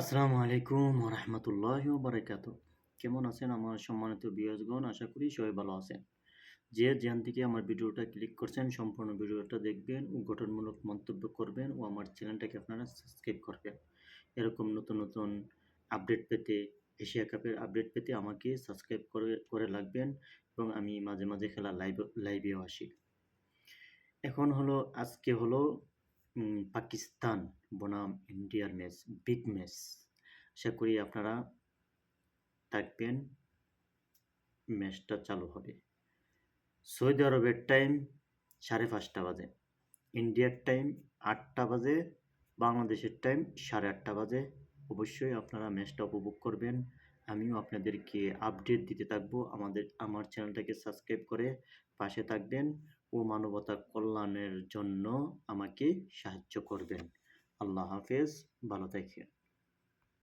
আসসালামু আলাইকুম রহমতুল্লাহ বারাকাত কেমন আছেন আমার সম্মানিত বিয়াসগণ আশা করি সবাই ভালো আছেন। যে যেখান থেকে আমার ভিডিওটা ক্লিক করছেন, সম্পূর্ণ ভিডিওটা দেখবেন ও গঠনমূলক মন্তব্য করবেন ও আমার চ্যানেলটাকে আপনারা সাবস্ক্রাইব করবেন। এরকম নতুন নতুন আপডেট পেতে, এশিয়া কাপের আপডেট পেতে আমাকে সাবস্ক্রাইব করে করে লাগবেন এবং আমি মাঝে মাঝে খেলা লাইভ, লাইভেও আসি। এখন হলো, আজকে হলো পাকিস্তান, বনাম, ইন্ডিয়ার ম্যাচ বিগ ম্যাচ আশা করি আপনারা থাকবেন ম্যাচটা চালু হবে। সৌদি আরবের টাইম সাড়ে পাঁচটা বাজে। ইন্ডিয়ার টাইম আটটা বাজে, বাংলাদেশের টাইম সাড়ে আটটা বাজে। অবশ্যই আপনারা ম্যাচটা উপভোগ করবেন। আমিও আপনাদেরকে আপডেট দিতে থাকব। আমাদের, আমার চ্যানেলটাকে সাবস্ক্রাইব করে পাশে থাকবেন ও মানবতা কল্যাণের জন্য আমাকে সাহায্য করবেন। আল্লাহ হাফেজ, ভালো থাকেন।